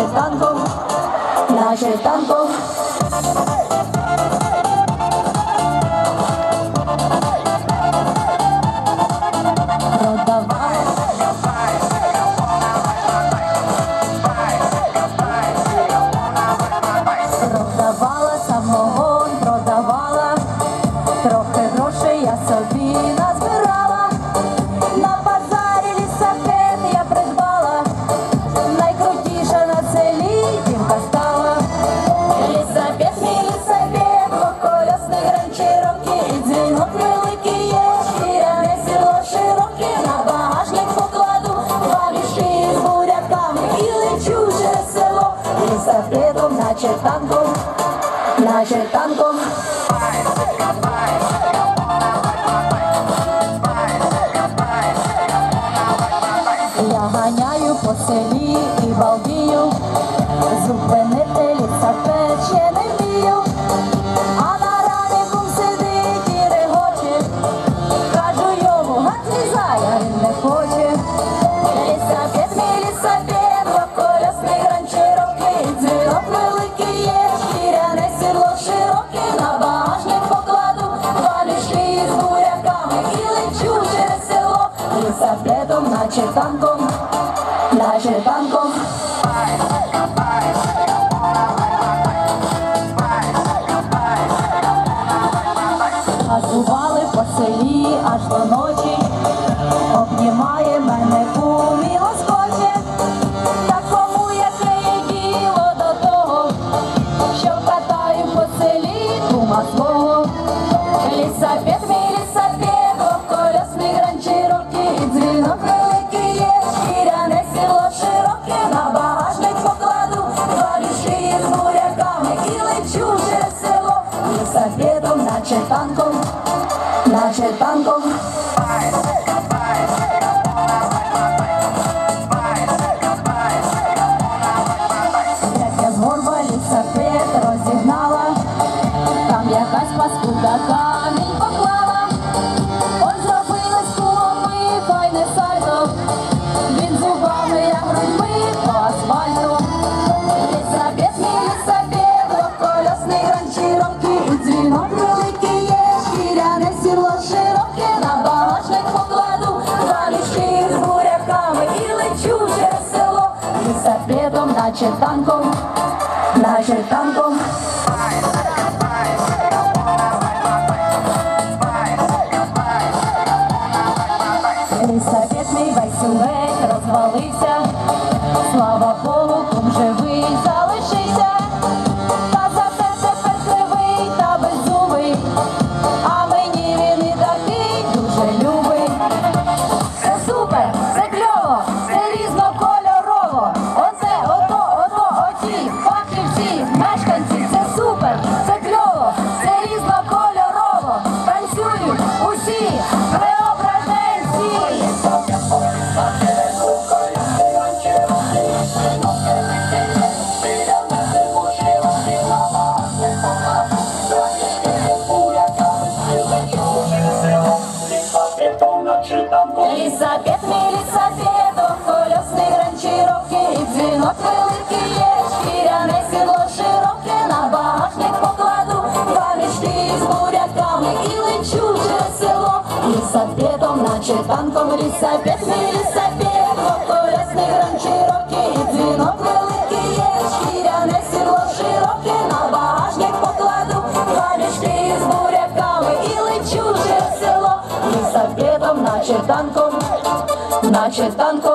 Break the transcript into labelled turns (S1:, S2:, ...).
S1: tanto, nace tanto. сердитом, наче танком, наче танком. je van Gogh, plage van по селі аж до ночі. z biedą na czerpanką, na czerpanką наче танком, наче танком. Совєтний весь увек розвалився. лесопедом, наче танком лесопедный лесопед, двухколесный гран широкий, двинок великий, шкіряне сідло широке, на багажник покладу, два мішки із буряками і лечу вже в село, лесопедом, наче танком, наче танком.